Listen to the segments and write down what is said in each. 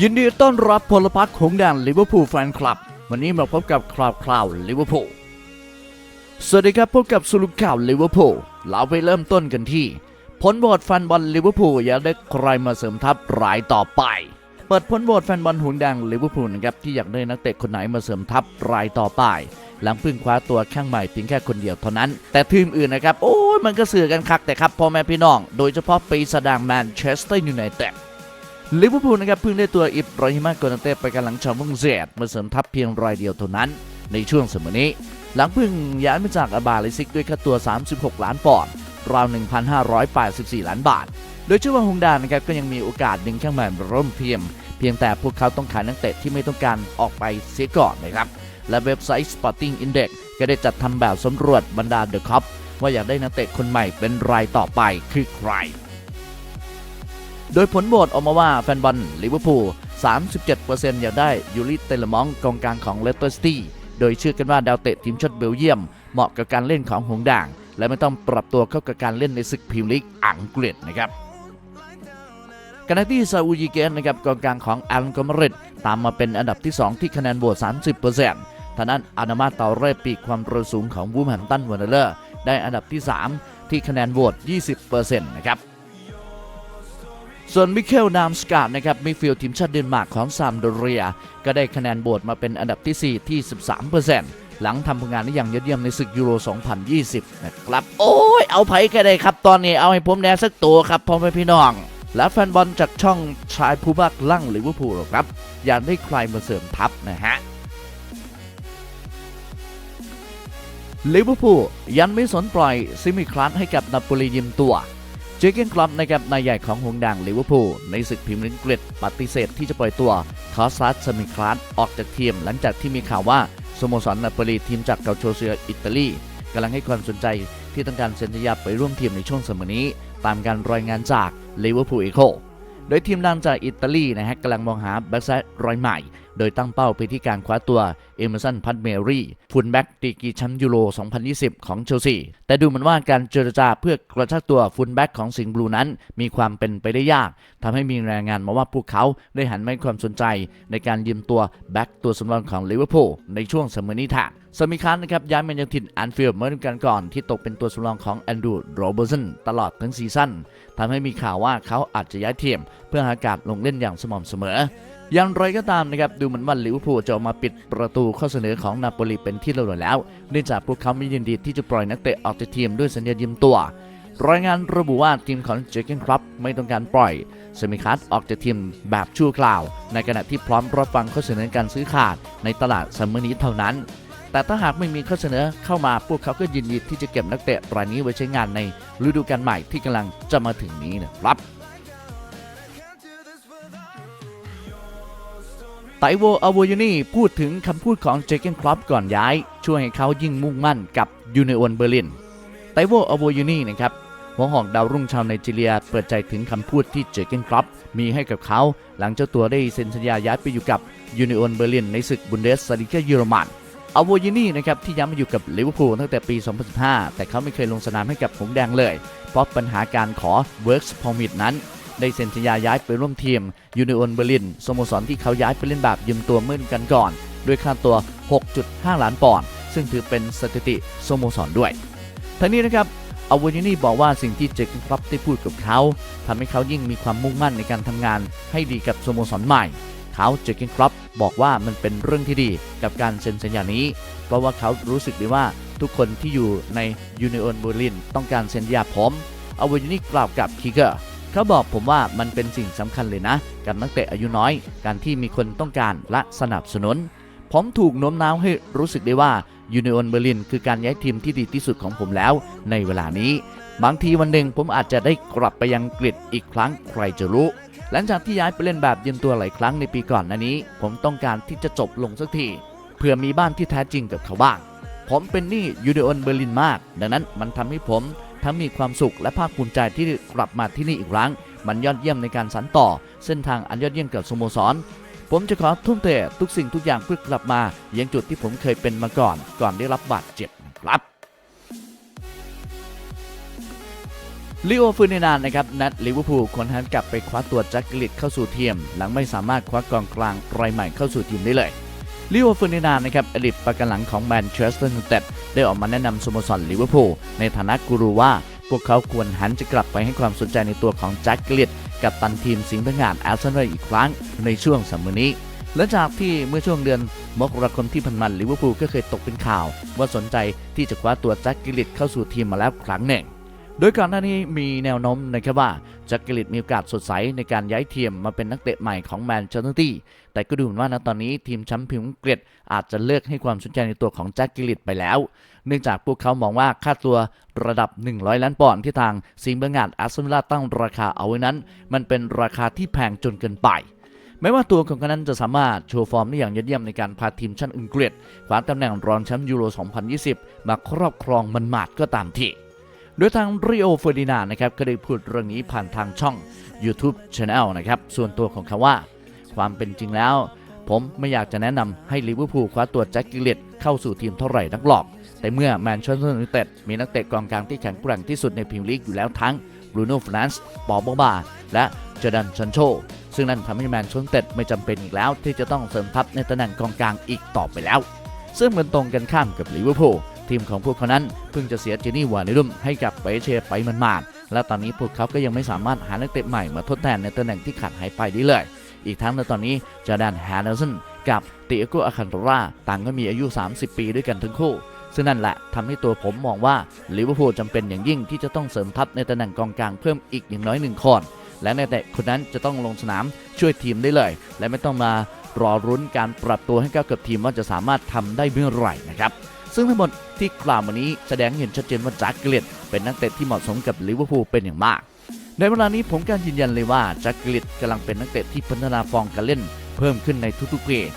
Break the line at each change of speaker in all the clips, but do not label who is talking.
ยินดีต้อนรับพลพรรคของแดนลิเวอร์พูลแฟนคลับ วันนี้มาพบกับคราวคราวลิเวอร์พูลสวัสดีครับพบกับสรุปข่าวลิเวอร์พูลเราไปเริ่มต้นกันที่ ผลโหวตแฟนบอลลิเวอร์พูลอยากได้ใครมาเสริมทัพรายต่อไป เปิดผลโหวตแฟนบอลหงแดงลิเวอร์พูลนะครับที่อยากได้นักเตะคนไหนมาเสริมทัพรายต่อไป หลังพิ่งคว้าตัวข้างใหม่เพียงแค่คนเดียวเท่านั้น แต่ทีมอื่นนะครับโอ้ยมันก็เสือกันคักแต่ครับพ่อแม่พี่น้อง โดยเฉพาะปีศาจแดงแมนเชสเตอร์ยูไนเต็ด ลิเวอร์พูลนะครับเพิ่งได้ตัวอิบราฮิมาโกนาเต้ไปกันหลังชาวมุงเซดมาเสริมทัพเพียงรายเดียวเท่านั้น ในช่วงเสมอนี้ หลังเพิ่งย้ายมาจากอาบาลิซิกด้วยค่าตัว 36 ล้านปอนด์ราว 1,584 ล้านบาท โดยเชื่อว่าฮงดานนะครับก็ยังมีโอกาสดึงข้างใหม่มาร่วมเพียม เพียงแต่พวกเขาต้องขายนักเตะที่ไม่ต้องการออกไปเสียก่อนนะครับและเว็บไซต์ Sporting Index ก็ได้จัดทำแบบสำรวจบรรดาเดอะคัพว่าอยากได้นักเตะคนใหม่เป็นรายต่อไปคือใคร โดยผลโหวตออกมาว่าแฟนบอลลิเวอร์พูล 37%อยากได้ยูริเตลมองกองกลางของเลสเตอร์ซิตี้ โดยเชื่อกันว่าดาวเตะทีมชาติเบลเยียม เหมาะกับการเล่นของหงด่าง และไม่ต้องปรับตัวเข้ากับการเล่นในศึกพรีเมียร์ลีกอังกฤษนะครับขณะที่ซาอูยิเกนนะครับกองกลางของอัลกอมริดตามมาเป็นอันดับที่ 2 ที่คะแนนโหวต 30%ท่านั้นอานามาเตาเร่ปีกความเร็วสูงของวูแมนตันวันเดอร์ได้อันดับที่ 3 ที่คะแนนโหวต 20%นะครับ ส่วนมิเคลนามสกาดนะครับมิฟิลทีมชาติเดนมาร์กของซามโดเรีย ก็ได้คะแนนโบวตมาเป็นอันดับที่ 4 ที่ 13%หลังทำผลงานได้อย่างยอดเยี่ยมในศึกยูโร 2020 นะครับ โอ้ย เอาไผ่ก็ได้ครับ ตอนนี้เอาให้ผมแน่สักตัวครับพ่อแม่พี่น้อง และแฟนบอลจากช่องชายผู้บักลั่งลิเวอร์พูลครับ อยากได้ใครมาเสริมทัพนะฮะลิเวอร์พูลยันไม่สนปล่อยซิมิคลัสให้กับนาโปลียืมตัว เจเกนคลับนะครับนายใหญ่ของหงดังลิเวอร์พูลในศึกพรีเมียร์ลีกอังกฤษปฏิเสธที่จะปล่อยตัวคอสซัสซมิคลาสออกจากทีม หลังจากที่มีข่าวว่าสโมสรนาโปลีทีมจากเกาโชเซียอิตาลีกำลังให้ความสนใจที่ต้องการเซ็นสัญญาไปร่วมทีมในช่วงสมอนี้ ตามการรายงานจากลิเวอร์พูลเอโค โดยทีมดังจากอิตาลีนะฮะกำลังมองหาแบ็กซ้ายรายใหม่ โดยตั้งเป้าไปที่การคว้าตัวเอเมอร์สันพัตเมรี่ฟุนแบ็กดีกีแชมป์ยูโร 2020 ของเชลซี แต่ดูเหมือนว่าการเจรจาเพื่อกระชากตัวฟุนแบ็กของสิงห์บลูนั้นมีความเป็นไปได้ยากทำให้มีรายงานมาว่าพวกเขาได้หันมาให้ความสนใจ ในการยืมตัวแบ็กตัวสำรองของลิเวอร์พูลในช่วงเสมอนี้แทน สมิคันนะครับย้ายมายังถิ่นแอนฟิลด์เมื่อฤดูกาลก่อนที่ตกเป็นตัวสำรองของแอนดรูโรเบอร์สันตลอดทั้งซีซั่นทำให้มีข่าวว่าเขาอาจจะย้ายทีมเพื่อหากาสลงเล่นอย่างสม่ำเสมออย่างไรก็ตามนะครับดูเหมือนว่าลิเวอร์พูลจะออกมาปิดประตูข้อเสนอของนาโปลีเป็นที่เรียบร้อยแล้วเนื่องจากพวกเขาไม่ยินดีที่จะปล่อยนักเตะออกจากทีมด้วยสัญญายืมตัวรายงานระบุว่าทีมของเจเกนครับไม่ต้องการปล่อยเซมิคัสออกจากทีมแบบชั่วคราว ในขณะที่พร้อมรับฟังข้อเสนอการซื้อขาดในตลาดซัมเมอร์นี้เท่านั้น แต่ถ้าหากไม่มีข้อเสนอเข้ามาพวกเขาก็ยินดีที่จะเก็บนักเตะรายนี้ไว้ใช้งานในฤดูกาลใหม่ที่กำลังจะมาถึงนี้นะครับไตโวอโวยูนีพูดถึงคำพูดของเจเกนครอปก่อนย้าย ช่วยให้เขายิ่งมุ่งมั่นกับยูเนโอนเบอร์ลินไตโวอโวยูนีนะครับหัวหอกดาวรุ่งชาวไนจีเรียเปิดใจถึงคำพูดที่เจเกนครอปมีให้กับเขา หลังเจ้าตัวได้เซ็นสัญญาย้ายไปอยู่กับยูเนโอนเบอร์ลินในศึกบุนเดสลิกาเยอรมัน อโวยูนี่นะครับที่ย้ายมาอยู่กับลิเวอร์พูลตั้งแต่ปี 2015 แต่เขาไม่เคยลงสนามให้กับหงแดงเลย เพราะปัญหาการขอ Works Permit นั้น ได้เซ็นสัญญาย้ายไปร่วมทีมยูเนโอนเบอร์ลินสโมสรที่เขาย้ายไปเล่นแบบยืมตัวเมื่อกันก่อน ด้วยค่าตัว 6.5 ล้านปอนด์ซึ่งถือเป็นสถิติสโมสรด้วยทั้งนี้นะครับอาวานินี่บอกว่าสิ่งที่เจคครับได้พูดกับเขาทำให้เขายิ่งมีความมุ่งมั่นในการทำงานให้ดีกับสโมสรใหม่ เขาเจคครับบอกว่ามันเป็นเรื่องที่ดีกับการเซ็นสัญญานี้ เพราะว่าเขารู้สึกดีว่าทุกคนที่อยู่ในยูเนโอนเบอร์ลินต้องการเซ็นสัญญาผมอาวานินี่กล่าวกับคิกเกอร์เขาบอกผมว่ามันเป็นสิ่งสำคัญเลยนะกับนักเตะอายุน้อย การที่มีคนต้องการและสนับสนุน ผมถูกโน้มน้าวให้รู้สึกได้ว่ายูเนโอนเบอร์ลินคือการย้ายทีมที่ดีที่สุดของผมแล้ว ในเวลานี้ บางทีวันหนึ่งผมอาจจะได้กลับไปยังอังกฤษอีกครั้งใครจะรู้ หลังจากที่ย้ายไปเล่นแบบยืมตัวหลายครั้งในปีก่อนหน้านี้ ผมต้องการที่จะจบลงสักทีเพื่อมีบ้านที่แท้จริงกับเขาบ้าง ผมเป็นหนี้ยูเนโอนเบอร์ลินมาก ดังนั้นมันทำให้ผมทั้งมีความสุขและภาคภูมิใจที่กลับมาที่นี่อีกครั้ง มันยอดเยี่ยมในการสานต่อ เส้นทางอันยอดเยี่ยมกับสโมสร ผมจะขอทุ่มเททุกสิ่งทุกอย่างเพื่อกลับมายังจุดที่ผมเคยเป็นมาก่อน ก่อนได้รับบาดเจ็บครับ ลิโอฟูนินานนะครับนัดลิเวอร์พูลควรหันกลับไปคว้าตัวแจ็คกิลิตเข้าสู่ทีม หลังไม่สามารถคว้ากองกลางรายใหม่เข้าสู่ทีมได้เลยลิโอฟูนินานนะครับอดีตประกันหลังของแมนเชสเตอร์ยูไนเต็ดได้ออกมาแนะนำสโมสรลิเวอร์พูลในฐานะกูรูว่า พวกเขาควรหันจะกลับไปให้ความสนใจในตัวของแจ็คกิลิตกับตันทีมสิงห์พงานแอสตันวิลล่าอีกครั้งในช่วงสัมมอนี้หลังจากที่เมื่อช่วงเดือนมกราคมที่ผ่านมาลิเวอร์พูลก็เคยตกเป็นข่าว ว่าสนใจที่จะคว้าตัวแจ็คกิลิตเข้าสู่ทีมมาแล้วครั้งหนึ่ง โดยก่อนหน้านี้มีแนวโน้มนะครับว่าแจ็คกิลิตมีโอกาสสดใสในการย้ายทีมมาเป็นนักเตะใหม่ของแมนเชสเตอร์ตี้แต่ก็ดูเหมือนว่าณตอนนี้ทีมแชมป์พรีเมียร์อังกฤษอาจจะเลิกให้ความสนใจในตัวของแจ็คกิลิตไปแล้ว เนื่องจากพวกเขามองว่าค่าตัวระดับ 100 ล้านปอนด์ที่ทางซิงเบอร์งาดอาร์เซนอลตั้งราคาเอาไว้นั้น มันเป็นราคาที่แพงจนเกินไปแม้ว่าตัวของเขานั้นจะสามารถโชว์ฟอร์มได้อย่างยอดเยี่ยมในการพาทีมชาติอังกฤษคว้าตำแหน่งรองแชมป์ยูโร 2020 มาครอบครองมันหมาดก็ตามที โดยทางริโอเฟอร์ดินานนะครับก็ได้พูดเรื่องนี้ผ่านทางช่อง YouTube Channel นะครับส่วนตัวของเขาว่า ความเป็นจริงแล้ว ผมไม่อยากจะแนะนำให้ลิเวอร์พูลคว้าตัวแจ็คกิเลตเข้าสู่ทีมเท่าไหร่นักหรอก แต่เมื่อแมนเชสเตอร์ยูไนเต็ดมีนักเตะกองกลางที่แข็งแกร่งที่สุดในพรีเมียร์ลีกอยู่แล้วทั้งบรูโน่ฟรานซ์ปอบบาและเจอร์ดันชันโชซึ่งนั่นทำให้แมนเชสเตอร์ยูไนเต็ดไม่จำเป็นอีกแล้วที่จะต้องเสริมทัพในตำแหน่งกองกลางอีกต่อไปแล้ว ซึ่งมันตรงกันข้ามกับลิเวอร์พูล ทีมของพวกเขานั้นเพิ่งจะเสียเจนี่วานิรุมให้กับไปเชไปมันมาดๆและตอนนี้พวกเขาก็ยังไม่สามารถหานักเตะใหม่มาทดแทนในตำแหน่งที่ขาดหายไปได้เลย อีกทั้งในตอนนี้จอแดนแฮนเดอร์สันกับเตียโกอาคันโตราต่างก็มีอายุ 30 ปีด้วยกันทั้งคู่ ซึ่งนั่นแหละทำให้ตัวผมมองว่าลิเวอร์พูลจำเป็นอย่างยิ่งที่จะต้องเสริมทัพในตำแหน่งกองกลางเพิ่มอีกอย่างน้อยหนึ่งคนและในแต่คนนั้นจะต้องลงสนามช่วยทีมได้เลย และไม่ต้องมารอรุ้นการปรับตัวให้เข้ากับทีมว่าจะสามารถทำได้เมื่อไหร่นะครับ ซึ่งทั้งหมดที่กล่าวมานี้แสดงเห็นชัดเจนว่าแจ็คเกลียตเป็นนักเตะที่เหมาะสมกับลิเวอร์พูลเป็นอย่างมาก ในเวลานี้ผมการยืนยันเลยว่าแจ็คเกลียตกำลังเป็นนักเตะที่พัฒนาฟอร์มการเล่นเพิ่มขึ้นในทุกๆเกม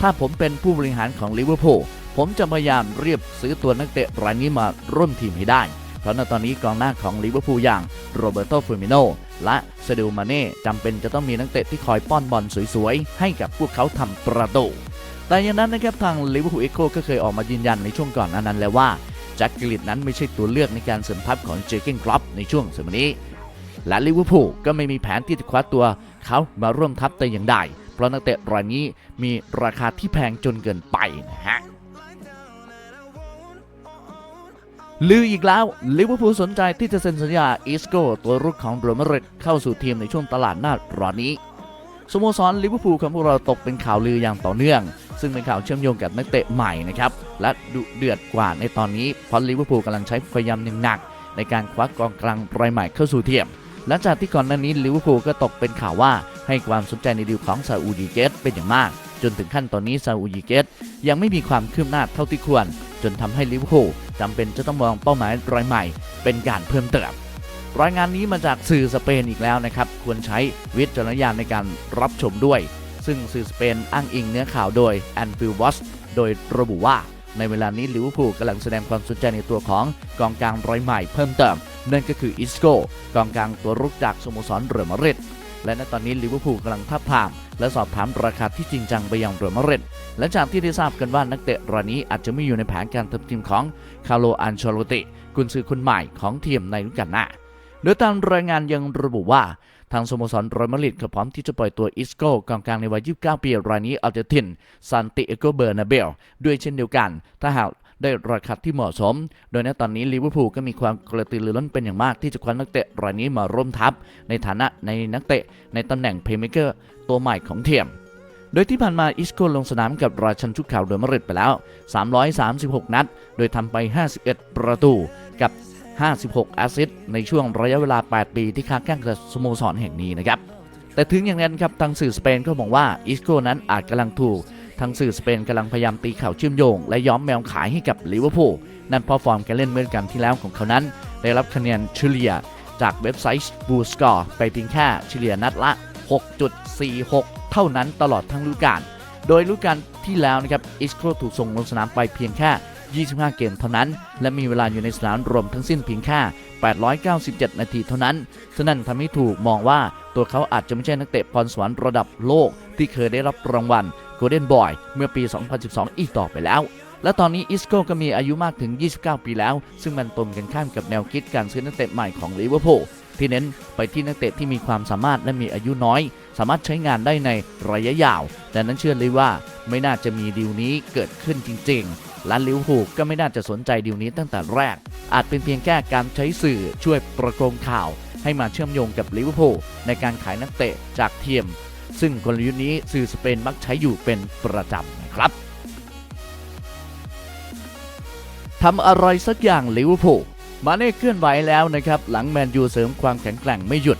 ถ้าผมเป็นผู้บริหารของลิเวอร์พูลผมจะพยายามเรียบซื้อตัวนักเตะรายนี้มาร่วมทีมให้ได้ เพราะในตอนนี้กองหน้าของลิเวอร์พูลอย่างโรเบโตฟอร์มิโนและเซเดลมาเน่จำเป็นจะต้องมีนักเตะที่คอยป้อนบอลสวยๆ ให้กับพวกเขาทำประตู แต่อย่างนั้นนะครับทางลิเวอร์พูลเอ็กโคก็เคยออกมายืนยันในช่วงก่อนนานั้นแล้วว่าแจ็คกิลิตนั้นไม่ใช่ตัวเลือกในการเสริมทัพของเจอเกนครอปในช่วงสมัยนี้ และลิเวอร์พูลก็ไม่มีแผนที่จะคว้าตัวเขามาร่วมทัพแต่อย่างใดเพราะนักเตะรายนี้มีราคาที่แพงจนเกินไปนะฮะลืออีกแล้วลิเวอร์พูลสนใจที่จะเซ็นสัญญาอิสโกตัวรุกของเรอัลมาดริดเข้าสู่ทีมในช่วงตลาดหน้าร้อนนี้สโมสรลิเวอร์พูลของพวกเราตกเป็นข่าวลืออย่างต่อเนื่อง ซึ่งเป็นข่าวเชื่อมโยงกับนักเตะใหม่นะครับและดุเดือดกว่าในตอนนี้เพราะลิเวอร์พูลกำลังใช้พยายามอย่างหนัก ในการคว้ากองกลางรายใหม่เข้าสู่ทีมหลังจากที่ก่อนหน้านี้ลิเวอร์พูลก็ตกเป็นข่าวว่าให้ความสนใจในดีลของซาอูดีเกตเป็นอย่างมาก จนถึงขั้นตอนนี้ซาอูดีเกตยังไม่มีความคืบหน้าเท่าที่ควร จนทำให้ลิเวอร์พูลจำเป็นจะต้องมองเป้าหมายรายใหม่ เป็นการเพิ่มเติมรายงานนี้มาจากสื่อสเปนอีกแล้วนะครับ ควรใช้วิจารณญาณในการรับชมด้วย ซึ่งสื่อสเปนอ้างอิงเนื้อข่าวโดยแอนฟิลวอสโดยระบุว่า ในเวลานี้ลิเวอร์พูลกำลังแสดงความสนใจในตัวของกองกลางรายใหม่เพิ่มเติม นั่นก็คืออิสโกกองกลางตัวรุกจากสโมสรเรอัลมาดริดและในตอนนี้ลิเวอร์พูลกำลังทับทาม และสอบถามราคาที่จริงจังไปยังเรอัลมาดริดและจากที่ได้ทราบกันว่านักเตะรายนี้อาจจะไม่อยู่ในแผนการเติมทีมของคาร์โลอันเชโลติกุนซือคนใหม่ของทีมในฤดูกาลหน้าโดยตามรายงานยังระบุว่า ทางสโมสรรอัลมาดริดก็พร้อมที่จะปล่อยตัวอิสโก้กองกลางในวัย 29 ปีรายนี้ออกจากถิ่นซานติเอโกเบอร์นาเบลด้วยเช่นเดียวกัน ถ้าหากได้ราคาที่เหมาะสม โดยในตอนนี้ลิเวอร์พูลก็มีความกระตือรือร้นเป็นอย่างมากที่จะคว้านักเตะรายนี้มาร่วมทัพ ในฐานะในนักเตะในตำแหน่งเพลย์เมเกอร์ตัวใหม่ของเทียมโดยที่ผ่านมาอิสโก้ลงสนามกับราชันชุกขาวเรอัลมาริดไปแล้ว 336 นัด โดยทำไป 51 ประตูกับ 56แอสซิสต์ในช่วงระยะเวลา 8 ปีที่ค้าแข่งกับสโมสรแห่งนี้นะครับแต่ถึงอย่างนั้นครับทางสื่อสเปนก็บอกว่าอิสโก้นั้นอาจกำลังถูกทางสื่อสเปนกำลังพยายามตีข่าวเชื่อมโยง และย้อมแมวขายให้กับลิเวอร์พูลนั่นเพราะฟอร์มการเล่นเมื่อกันที่แล้วของเขานั้น ได้รับคะแนนเฉลี่ยจากเว็บไซต์บูสกอร์ไปเพียงแค่เฉลี่ยนัดละ 6.46 เท่านั้นตลอดทั้งฤดูกาลโดยฤดูกาลที่แล้วนะครับอิสโก้ถูกส่งลงสนามไปเพียงแค่ 25 เกมเท่านั้น และมีเวลาอยู่ในสนามรวมทั้งสิ้นเพียงแค่ 897 นาทีเท่านั้นฉะนั้นทำให้ถูกมองว่าตัวเขาอาจจะไม่ใช่นักเตะพรสวรรค์ระดับโลก ที่เคยได้รับรางวัล Golden Boy เมื่อปี 2012 อีกต่อไปแล้วและตอนนี้อิสโก้ก็มีอายุมากถึง 29 ปีแล้ว ซึ่งมันตรงกันข้ามกับแนวคิดการซื้อนักเตะใหม่ของลิเวอร์พูลที่เน้นไปที่นักเตะที่มีความสามารถและมีอายุน้อย สามารถใช้งานได้ในระยะยาว แต่นั้นเชื่อเลยว่าไม่น่าจะมีดีลนี้เกิดขึ้นจริง ๆ และลิวพูก็ไม่น่าจะสนใจดีลนี้ตั้งแต่แรก อาจเป็นเพียงแค่การใช้สื่อช่วยประโคมข่าว ให้มาเชื่อมโยงกับลิเวอร์พูลในการขายนักเตะจากเทียม ซึ่งกลยุทธ์นี้สื่อสเปนมักใช้อยู่เป็นประจำนะครับทำอะไรสักอย่างลิเวอร์พูลมาเน่เคลื่อนไหวแล้วนะครับหลังแมนยูเสริมความแข็งแกร่งไม่หยุด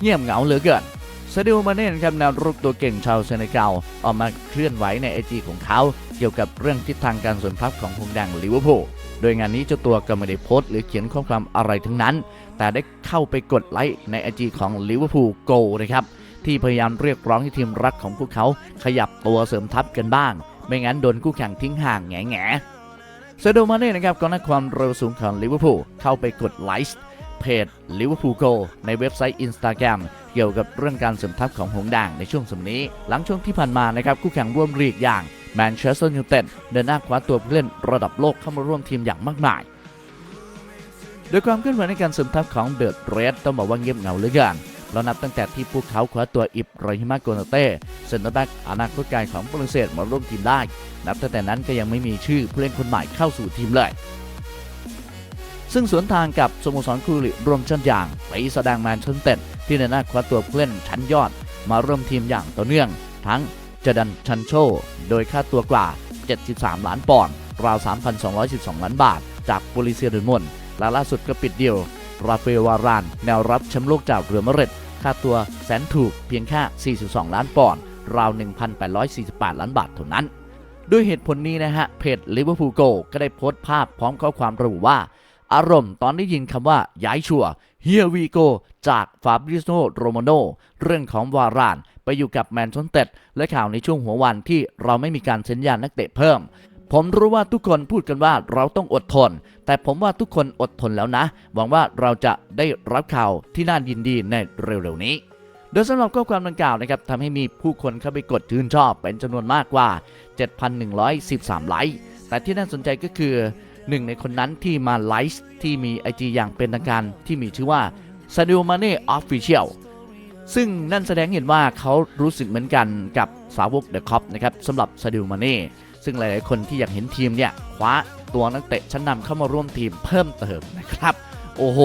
เงียบเหงาเหลือเกินซาดิโอมาเน่นะครับแนวรุกตัวเก่งชาวเซเนกัลออกมาเคลื่อนไหวในไอจีของเขา กี่ยวกับเรื่องทิศทางการสวนพลับของพงแดงลิเวอร์พูลโดยงานนี้เจ้าตัวก็ไม่ได้โพสต์หรือเขียนข้อความอะไรทั้งนั้น แต่ได้เข้าไปกดไลค์ในไอจีของลิเวอร์พูลโกนะครับที่พยายามเรียกร้องให้ทีมรักของพวกเขาขยับตัวเสริมทัพกันบ้าง ไม่งั้นโดนคู่แข่งทิ้งห่างแง่แง่เซโดมาเน่นะครับกองหน้าความเร็วสูงของลิเวอร์พูลเข้าไปกดไลค์เพจลิเวอร์พูลโกในเว็บไซต์ Instagram เกี่ยวกับเรื่องการเสริมทัพของหงส์แดงในช่วงสมนี้ หลังช่วงที่ผ่านมานะครับคู่แข่งร่วมลีกอย่าง แมนเชสเตอร์ยูไนเต็ดเดินหน้าคว้าตัวผู้เล่นระดับโลกเข้ามาร่วมทีมอย่างมากมาย โดยความเคลื่อนไหวในการเสริมทัพของเดอะเรดต้องบอกว่าเงียบเหงาเหลือเกินแล้วนับตั้งแต่ที่พวกเขาคว้าตัวอิบราฮิมาโกนาเต้เซนเตอร์แบ็กอนาคตไกลของฝรั่งเศสมาร่วมทีมได้ นับตั้งแต่นั้นก็ยังไม่มีชื่อผู้เล่นคนใหม่เข้าสู่ทีมเลย ซึ่งสวนทางกับสโมสรคูริรวมชั้นอย่างไปแสดงแมนเชสเต็ดที่ในหน้าคว้าตัวผู้เล่นชั้นยอด มาร่วมทีมอย่างต่อเนื่อง ทั้ง จดันชันโช โดยค่าตัวกว่า 73 ล้านปอนด์ราว 3,212 ล้านบาท จากโปลิเซียเดนมนและล่าสุดก็ปิดเดียว ราเฟลวาราน แนวรับแชมป์โลกจากเรือมาดริดค่าตัวแสนถูกเพียงแค่ 42 ล้านปอนด์ราว 1,848 ล้านบาทเท่านั้น ด้วยเหตุผลนี้นะฮะ เพจ Liverpool Go ก็ได้โพสต์ภาพพร้อมข้อความระบุว่า อารมณ์ตอนได้ยินคำว่าย้ายชัวร์ Here we go จากฟาบริโ o โรมโนเรื่องของวาราน ไปอยู่กับแมนชสเต็ดและข่าวในช่วงหัววันที่เราไม่มีการเซ็นยานักเตะเพิ่ม ผมรู้ว่าทุกคนพูดกันว่าเราต้องอดทน แต่ผมว่าทุกคนอดทนแล้วนะ หวังว่าเราจะได้รับข่าวที่น่ายินดีในเร็วๆนี้โดยสำหรับข้อความดังกล่าวนะครับทำให้มีผู้คนเข้าไปกดชื่นชอบเป็นจำนวนมากกว่า 7,113 ไลค์ แต่ที่น่าสนใจก็คือหนึ่งในคนนั้นที่มาไลฟ์ที่มี IG อย่างเป็นทางการที่มีชื่อว่า s a d i o Mane Official ซึ่งนั่นแสดงเห็นว่าเขารู้สึกเหมือนกันกับสาวกเดอะคอปนะครับสำหรับ s a d i o Mane ซึ่งหลาย ๆ คนที่อยากเห็นทีมเนี่ยคว้าตัวนักเตะชั้นนำเข้ามาร่วมทีมเพิ่มเติมนะครับ โอ้โห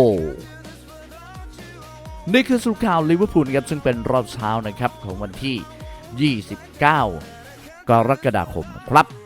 นี่คือสุข่าวลิเวอร์พูลนครับซึ่งเป็นรอบเช้านะครับของวันที่ 29 กรกฎาคมครับ